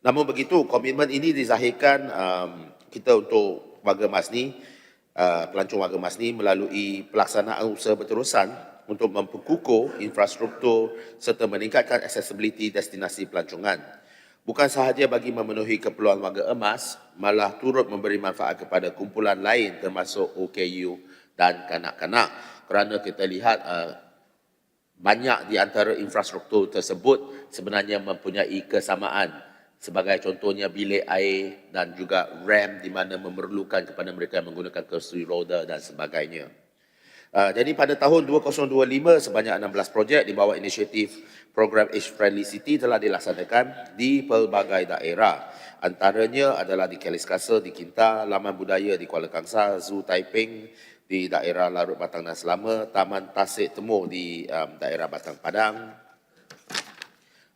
Namun begitu, komitmen ini dizahirkan um, kita untuk warga emas ni, uh, pelancong warga emas ni melalui pelaksanaan usaha berterusan untuk memperkukuh infrastruktur serta meningkatkan accessibility destinasi pelancongan. Bukan sahaja bagi memenuhi keperluan warga emas, malah turut memberi manfaat kepada kumpulan lain termasuk OKU dan kanak-kanak. Kerana kita lihat uh, banyak di antara infrastruktur tersebut sebenarnya mempunyai kesamaan sebagai contohnya bilik air dan juga ramp di mana memerlukan kepada mereka yang menggunakan kursi roda dan sebagainya. Uh, jadi pada tahun 2025 sebanyak 16 projek di bawah inisiatif program Age Friendly City telah dilaksanakan di pelbagai daerah. Antaranya adalah di Kelis Kasar, di Kinta, Laman Budaya di Kuala Kangsar, Zoo Taiping di daerah Larut Batang dan Selama, Taman Tasik Temu di um, daerah Batang Padang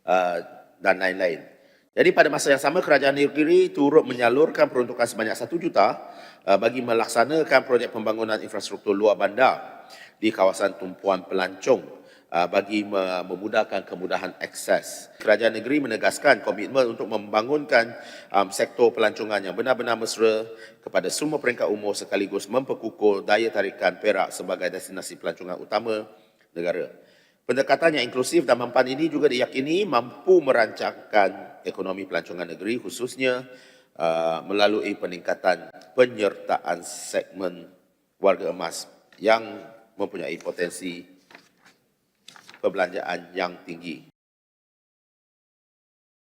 uh, dan lain-lain. Jadi pada masa yang sama kerajaan negeri turut menyalurkan peruntukan sebanyak 1 juta uh, bagi melaksanakan projek pembangunan infrastruktur luar bandar di kawasan tumpuan pelancong uh, bagi me- memudahkan kemudahan akses. Kerajaan negeri menegaskan komitmen untuk membangunkan um, sektor pelancongan yang benar-benar mesra kepada semua peringkat umur sekaligus memperkukuh daya tarikan Perak sebagai destinasi pelancongan utama negara. Pendekatan yang inklusif dan mampan ini juga diyakini mampu merancangkan ekonomi pelancongan negeri khususnya uh, melalui peningkatan penyertaan segmen warga emas yang mempunyai potensi perbelanjaan yang tinggi.